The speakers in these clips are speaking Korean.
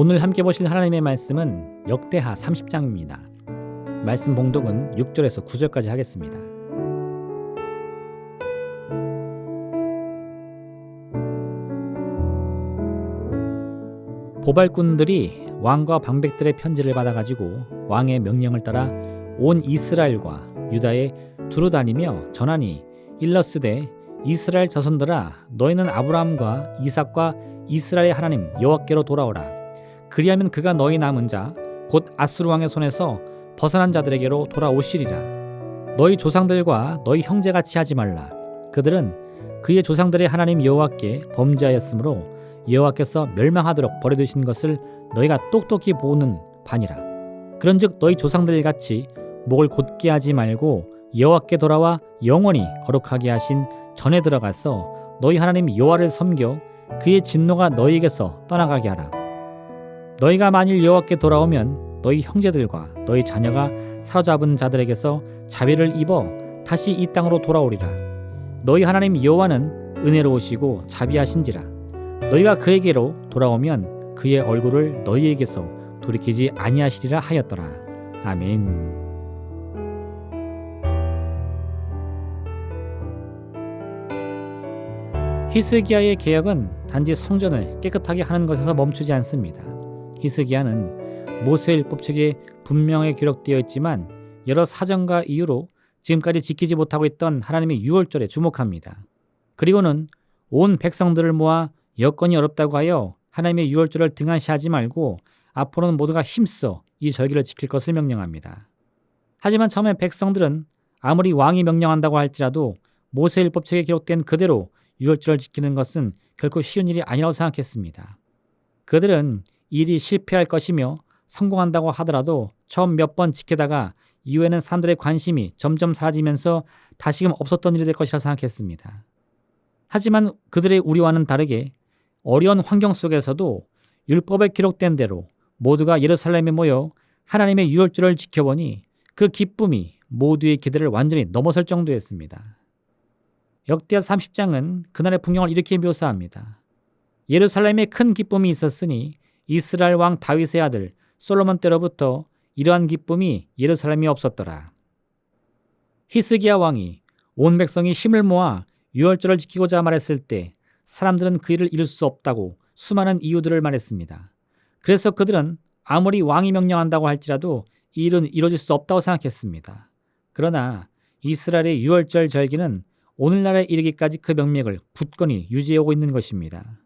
오늘 함께 보실 하나님의 말씀은 역대하 30장입니다. 말씀 봉독은 6절에서 9절까지 하겠습니다. 보발꾼들이 왕과 방백들의 편지를 받아가지고 왕의 명령을 따라 온 이스라엘과 유다에 두루 다니며 전하니 일러스되 이스라엘 자손들아 너희는 아브라함과 이삭과 이스라엘 하나님 여호와께로 돌아오라 그리하면 그가 너희 남은 자 곧 아수르 왕의 손에서 벗어난 자들에게로 돌아오시리라. 너희 조상들과 너희 형제같이 하지 말라. 그들은 그의 조상들의 하나님 여호와께 범죄하였으므로 여호와께서 멸망하도록 버려두신 것을 너희가 똑똑히 보는 반이라. 그런즉 너희 조상들 같이 목을 곧게 하지 말고 여호와께 돌아와 영원히 거룩하게 하신 전에 들어가서 너희 하나님 여호와를 섬겨 그의 진노가 너희에게서 떠나가게 하라 너희가 만일 여호와께 돌아오면 너희 형제들과 너희 자녀가 사로잡은 자들에게서 자비를 입어 다시 이 땅으로 돌아오리라 너희 하나님 여호와는 은혜로우시고 자비하신지라 너희가 그에게로 돌아오면 그의 얼굴을 너희에게서 돌이키지 아니하시리라 하였더라 아멘. 히스기야의 개혁은 단지 성전을 깨끗하게 하는 것에서 멈추지 않습니다. 히스기야는 모세율법 책에 분명히 기록되어 있지만 여러 사정과 이유로 지금까지 지키지 못하고 있던 하나님의 유월절에 주목합니다. 그리고는 온 백성들을 모아 여건이 어렵다고 하여 하나님의 유월절을 등한시하지 말고 앞으로는 모두가 힘써 이 절기를 지킬 것을 명령합니다. 하지만 처음에 백성들은 아무리 왕이 명령한다고 할지라도 모세율법책에 기록된 그대로 유월절을 지키는 것은 결코 쉬운 일이 아니라고 생각했습니다. 그들은 일이 실패할 것이며 성공한다고 하더라도 처음 몇 번 지키다가 이후에는 사람들의 관심이 점점 사라지면서 다시금 없었던 일이 될 것이라 생각했습니다. 하지만 그들의 우리와는 다르게 어려운 환경 속에서도 율법에 기록된 대로 모두가 예루살렘에 모여 하나님의 유월절을 지켜보니 그 기쁨이 모두의 기대를 완전히 넘어설 정도였습니다. 역대하 30장은 그날의 풍경을 이렇게 묘사합니다. 예루살렘에 큰 기쁨이 있었으니 이스라엘 왕 다윗의 아들 솔로몬 때로부터 이러한 기쁨이 예루살렘이 없었더라. 히스기야 왕이 온 백성이 힘을 모아 유월절을 지키고자 말했을 때 사람들은 그 일을 이룰 수 없다고 수많은 이유들을 말했습니다. 그래서 그들은 아무리 왕이 명령한다고 할지라도 이 일은 이루어질 수 없다고 생각했습니다. 그러나 이스라엘의 유월절 절기는 오늘날에 이르기까지 그 명맥을 굳건히 유지해오고 있는 것입니다.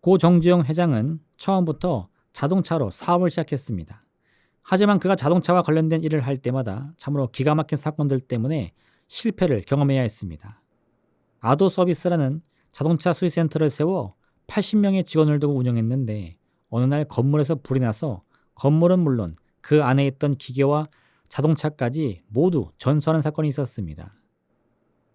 고 정주영 회장은 처음부터 자동차로 사업을 시작했습니다. 하지만 그가 자동차와 관련된 일을 할 때마다 참으로 기가 막힌 사건들 때문에 실패를 경험해야 했습니다. 아도 서비스라는 자동차 수리 센터를 세워 80명의 직원을 두고 운영했는데 어느 날 건물에서 불이 나서 건물은 물론 그 안에 있던 기계와 자동차까지 모두 전소하는 사건이 있었습니다.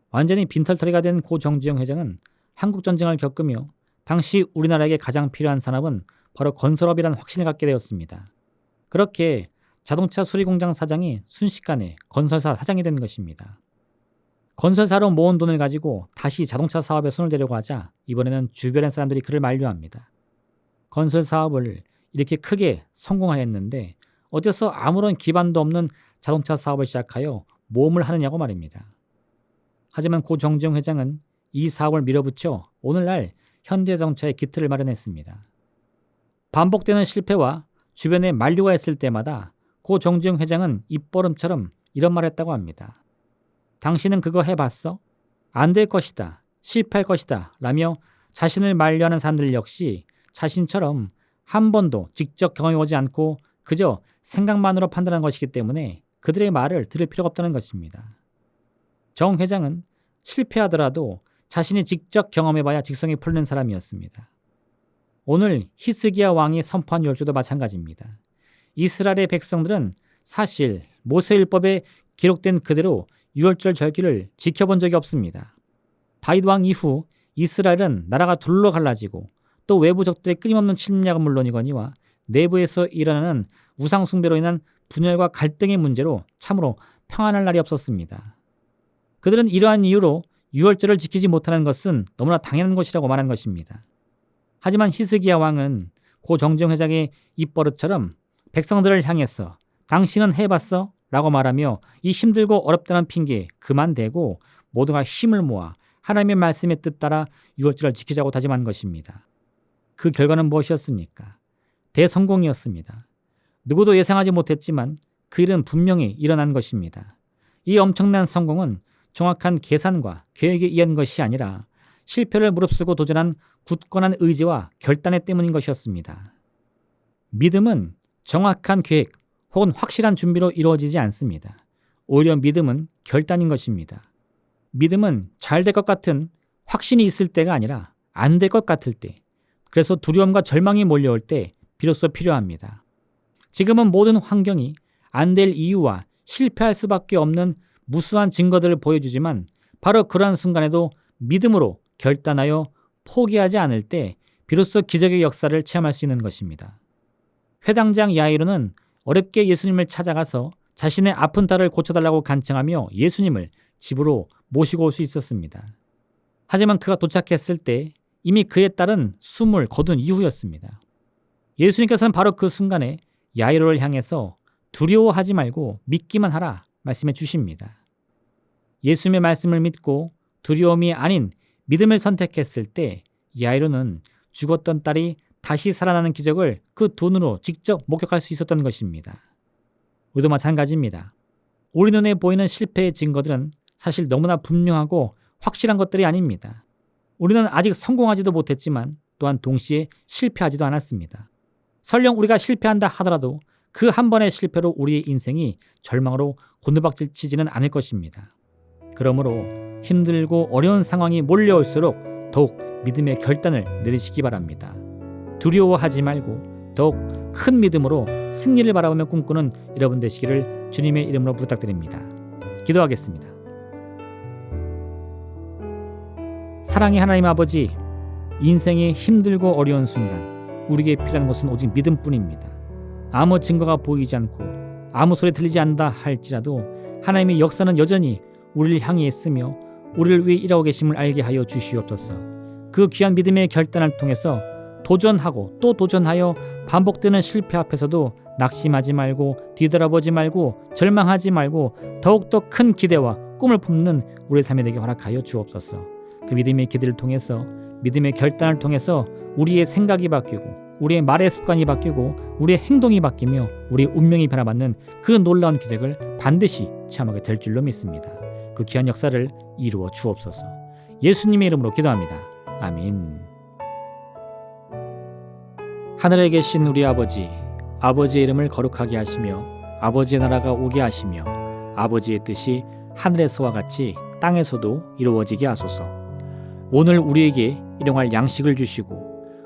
완전히 빈털터리가 된 고 정주영 회장은 한국 전쟁을 겪으며 당시 우리나라에게 가장 필요한 산업은 바로 건설업이라는 확신을 갖게 되었습니다. 그렇게 자동차 수리공장 사장이 순식간에 건설사 사장이 된 것입니다. 건설사로 모은 돈을 가지고 다시 자동차 사업에 손을 대려고 하자 이번에는 주변의 사람들이 그를 만류합니다. 건설 사업을 이렇게 크게 성공하였는데 어째서 아무런 기반도 없는 자동차 사업을 시작하여 모험을 하느냐고 말입니다. 하지만 고 정지영 회장은 이 사업을 밀어붙여 오늘날 현대자동차의 기틀을 마련했습니다. 반복되는 실패와 주변에 만류가 있을 때마다 고 정지영 회장은 입버름처럼 이런 말을 했다고 합니다. 당신은 그거 해봤어? 안 될 것이다. 실패할 것이다. 라며 자신을 만류하는 사람들 역시 자신처럼 한 번도 직접 경험해보지 않고 그저 생각만으로 판단한 것이기 때문에 그들의 말을 들을 필요가 없다는 것입니다. 정 회장은 실패하더라도 자신이 직접 경험해봐야 직성이 풀리는 사람이었습니다. 오늘 히스기야 왕이 선포한 열주도 마찬가지입니다. 이스라엘의 백성들은 사실 모세율법에 기록된 그대로 유월절 절기를 지켜본 적이 없습니다. 다윗 왕 이후 이스라엘은 나라가 둘러 갈라지고 또 외부 적들의 끊임없는 침략은 물론이거니와 내부에서 일어나는 우상 숭배로 인한 분열과 갈등의 문제로 참으로 평안할 날이 없었습니다. 그들은 이러한 이유로 유월절을 지키지 못하는 것은 너무나 당연한 것이라고 말한 것입니다. 하지만 히스기야 왕은 고 정정 회장의 입버릇처럼 백성들을 향해서 당신은 해봤어? 라고 말하며 이 힘들고 어렵다는 핑계 그만 대고 모두가 힘을 모아 하나님의 말씀의 뜻 따라 유월절을 지키자고 다짐한 것입니다. 그 결과는 무엇이었습니까? 대성공이었습니다. 누구도 예상하지 못했지만 그 일은 분명히 일어난 것입니다. 이 엄청난 성공은 정확한 계산과 계획에 의한 것이 아니라 실패를 무릅쓰고 도전한 굳건한 의지와 결단에 때문인 것이었습니다. 믿음은 정확한 계획 혹은 확실한 준비로 이루어지지 않습니다. 오히려 믿음은 결단인 것입니다. 믿음은 잘 될 것 같은 확신이 있을 때가 아니라 안 될 것 같을 때, 그래서 두려움과 절망이 몰려올 때 비로소 필요합니다. 지금은 모든 환경이 안 될 이유와 실패할 수밖에 없는 무수한 증거들을 보여주지만 바로 그러한 순간에도 믿음으로 결단하여 포기하지 않을 때 비로소 기적의 역사를 체험할 수 있는 것입니다. 회당장 야이로는 어렵게 예수님을 찾아가서 자신의 아픈 딸을 고쳐달라고 간청하며 예수님을 집으로 모시고 올 수 있었습니다. 하지만 그가 도착했을 때 이미 그의 딸은 숨을 거둔 이후였습니다. 예수님께서는 바로 그 순간에 야이로를 향해서 두려워하지 말고 믿기만 하라 말씀해 주십니다. 예수님의 말씀을 믿고 두려움이 아닌 믿음을 선택했을 때 야이로는 죽었던 딸이 다시 살아나는 기적을 그 두 눈으로 직접 목격할 수 있었던 것입니다. 우리도 마찬가지입니다. 우리 눈에 보이는 실패의 증거들은 사실 너무나 분명하고 확실한 것들이 아닙니다. 우리는 아직 성공하지도 못했지만 또한 동시에 실패하지도 않았습니다. 설령 우리가 실패한다 하더라도 그 한 번의 실패로 우리의 인생이 절망으로 곤두박질 치지는 않을 것입니다. 그러므로 힘들고 어려운 상황이 몰려올수록 더욱 믿음의 결단을 내리시기 바랍니다. 두려워하지 말고 더욱 큰 믿음으로 승리를 바라보며 꿈꾸는 여러분 되시기를 주님의 이름으로 부탁드립니다. 기도하겠습니다. 사랑의 하나님 아버지, 인생의 힘들고 어려운 순간 우리에게 필요한 것은 오직 믿음뿐입니다. 아무 증거가 보이지 않고 아무 소리 들리지 않다 할지라도 하나님의 역사는 여전히 우리를 향해 있으며 우리를 위해 일하고 계심을 알게 하여 주시옵소서. 그 귀한 믿음의 결단을 통해서 도전하고 또 도전하여 반복되는 실패 앞에서도 낙심하지 말고 뒤돌아보지 말고 절망하지 말고 더욱더 큰 기대와 꿈을 품는 우리의 삶이 되게 허락하여 주옵소서. 그 믿음의 기대를 통해서 믿음의 결단을 통해서 우리의 생각이 바뀌고 우리의 말의 습관이 바뀌고 우리의 행동이 바뀌며 우리의 운명이 변화받는 그 놀라운 기적을 반드시 체험하게 될 줄로 믿습니다. 그 귀한 역사를 이루어 주옵소서. 예수님의 이름으로 기도합니다. 아멘. 하늘에 계신 우리 아버지, 아버지의 이름을 거룩하게 하시며 아버지의 나라가 오게 하시며 아버지의 뜻이 하늘에서와 같이 땅에서도 이루어지게 하소서. 오늘 우리에게 일용할 양식을 주시고